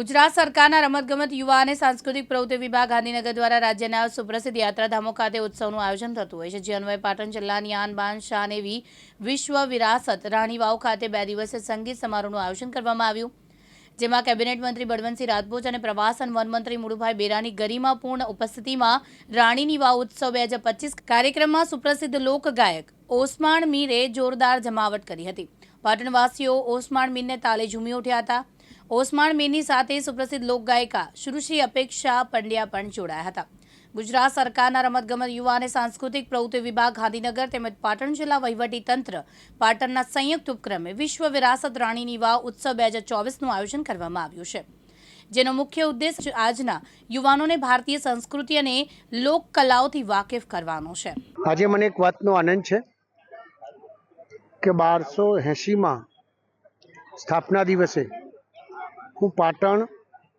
ગુજરાત સરકારના રમતગમત યુવા અને સાંસ્કૃતિક પ્રવૃત્તિ વિભાગ ગાંધીનગર દ્વારા રાજ્યના સુપ્રસિદ્ધ યાત્રાધામો ખાતે ઉત્સવનું આયોજન થતું હોય છે, જે અન્વયે પાટણ, જિલ્લાની આનબાન એવી વિશ્વ વિરાસત રાણીવાવ ખાતે બે દિવસીય સંગીત સમારોહનું આયોજન કરવામાં આવ્યું. જેમાં કેબિનેટ મંત્રી બળવંતસિંહ રાજપૂત અને પ્રવાસન વન મંત્રી મુળુભાઈ બેરાની ગરિમાપૂર્ણ ઉપસ્થિતિમાં રાણીની વાવ ઉત્સવ બે હજાર પચીસ કાર્યક્રમમાં સુપ્રસિદ્ધ લોકગાયક ઓસમાણ મીરે જોરદાર જમાવટ કરી હતી. પાટણવાસીઓ ઓસમાણ મીરને તાલે ઝૂમી ઉઠ્યા હતા. ઓસમાણ મીરની સાથે સુપ્રસિદ્ધ લોકગાયિકા સુશ્રી અપેક્ષા પંડ્યા પણ જોડાયા હતા. ગુજરાત સરકારના રમતગમત યુવા અને સાંસ્કૃતિક પ્રવૃત્તિ વિભાગ ગાંધીનગર તેમજ પાટણ જિલ્લા વહીવટી પાટણના સંયુક્ત ઉપક્રમે વિશ્વ વિરાસત રાણીની વાવ ઉત્સવ બે હજાર ચોવીસનું આયોજન કરવામાં આવ્યું છે. જેનો મુખ્ય ઉદ્દેશ આજના યુવાનોને ભારતીય સંસ્કૃતિ અને લોક કલાઓથી વાકેફ કરવાનો છે. આજે મને એક વાતનો આનંદ છે કે બારસો એંશીમાં સ્થાપના દિવસે હું પાટણ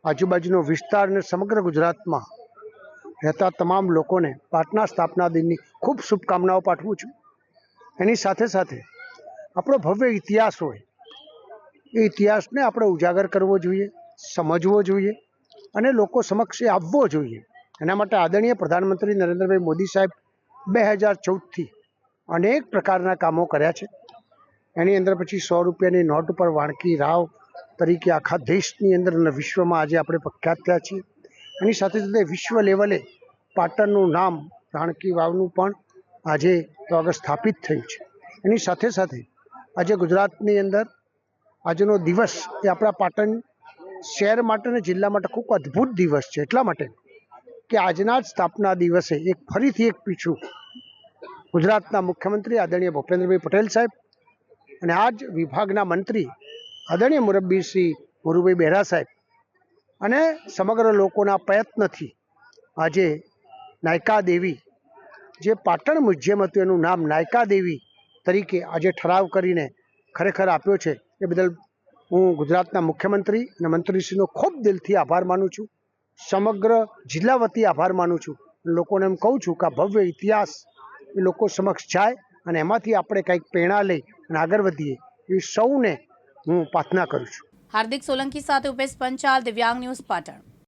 આજુબાજુનો વિસ્તાર અને સમગ્ર ગુજરાતમાં રહેતા તમામ લોકોને પાટના સ્થાપના દિનની ખૂબ શુભકામનાઓ પાઠવું છું. એની સાથે સાથે આપણો ભવ્ય ઇતિહાસ હોય, એ ઇતિહાસને આપણે ઉજાગર કરવો જોઈએ, સમજવો જોઈએ અને લોકો સમક્ષ એ આવવો જોઈએ. એના માટે આદરણીય પ્રધાનમંત્રી નરેન્દ્રભાઈ મોદી સાહેબ બે હજાર ચૌદથી અનેક પ્રકારના કામો કર્યા છે. એની અંદર પછી સો રૂપિયાની નોટ ઉપર વાણકી રાવ તરીકે આખા દેશની અંદર અને વિશ્વમાં આજે આપણે પ્રખ્યાત થયા છીએ. એની સાથે સાથે વિશ્વ લેવલે પાટણનું નામ, રાણકી વાવનું પણ આજે આગળ સ્થાપિત થયું છે. એની સાથે સાથે આજે ગુજરાતની અંદર આજનો દિવસ એ આપણા પાટણ શહેર માટે અને જિલ્લા માટે ખૂબ અદ્ભુત દિવસ છે. એટલા માટે કે આજના જ સ્થાપના દિવસે એક ફરીથી એક પીછું ગુજરાતના મુખ્યમંત્રી આદરણીય ભૂપેન્દ્રભાઈ પટેલ સાહેબ અને આ જ વિભાગના મંત્રી આદરણીય મુરબ્બીશ્રી મોરુભાઈ બહેરા સાહેબ અને સમગ્ર લોકોના પ્રયત્નથી આજે નાયકા દેવી, જે પાટણ મ્યુઝિયમ હતું એનું નામ નાયકા દેવી તરીકે આજે ઠરાવ કરીને ખરેખર આપ્યો છે. એ બદલ હું ગુજરાતના મુખ્યમંત્રી અને મંત્રીશ્રીનો ખૂબ દિલથી આભાર માનું છું. સમગ્ર જિલ્લા વતી આભાર માનું છું. લોકોને એમ કહું છું કે આ ભવ્ય ઇતિહાસ એ લોકો સમક્ષ જાય અને એમાંથી આપણે કંઈક પ્રેરણા લઈ અને આગળ વધીએ. એ સૌને હું પ્રાર્થના કરું છું. હાર્દિક સોલંકી સાથે ઉપેશ પંચાલ દિવ્યાંગ ન્યૂઝ પાટણ.